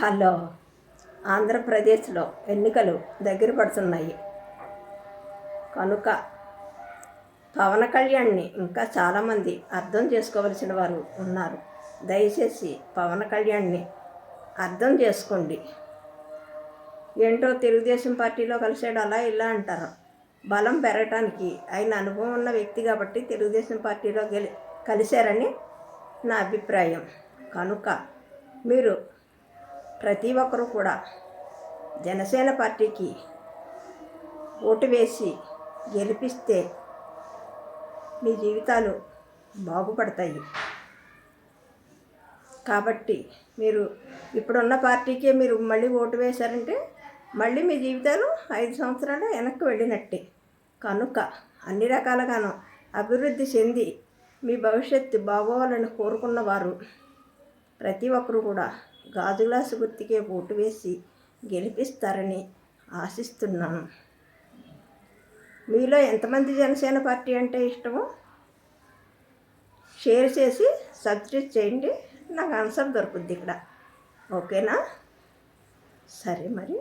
Hello. ఆంధ్రప్రదేశ్లో ఎన్నికలు దగ్గర పడుతున్నాయి. కనుక పవన్ కళ్యాణ్ని ఇంకా చాలామంది అర్థం చేసుకోవలసిన వారు ఉన్నారు. దయచేసి పవన్ కళ్యాణ్ని అర్థం చేసుకోండి. ఏంటో తెలుగుదేశం పార్టీలో కలిసాడు అలా ఇలా అంటారు. బలం పెరగటానికి ఆయన అనుభవం ఉన్న వ్యక్తి కాబట్టి తెలుగుదేశం పార్టీలో గెలి కలిశారని నా అభిప్రాయం. కనుక మీరు ప్రతి ఒక్కరూ కూడా జనసేన పార్టీకి ఓటు వేసి గెలిపిస్తే మీ జీవితాలు బాగుపడతాయి. కాబట్టి మీరు ఇప్పుడున్న పార్టీకే మీరు మళ్ళీ ఓటు వేశారంటే మళ్ళీ మీ జీవితాలు ఐదు సంవత్సరాలు వెనక్కి వెళ్ళినట్టే. కనుక అన్ని రకాలుగాను అభివృద్ధి చెంది మీ భవిష్యత్తు బాగోవాలని కోరుకున్న వారు ప్రతి ఒక్కరూ కూడా గాజు గ్లాసు గుర్తుకే ఓటు వేసి గెలిపిస్తారని ఆశిస్తున్నాను మీలో ఎంతమంది జనసేన పార్టీ అంటే ఇష్టమో? షేర్ చేసి సబ్స్క్రైబ్ చేయండి. నాకు ఆన్సర్ దొరుకుద్ది ఇక్కడ. ఓకేనా? సరే మరి.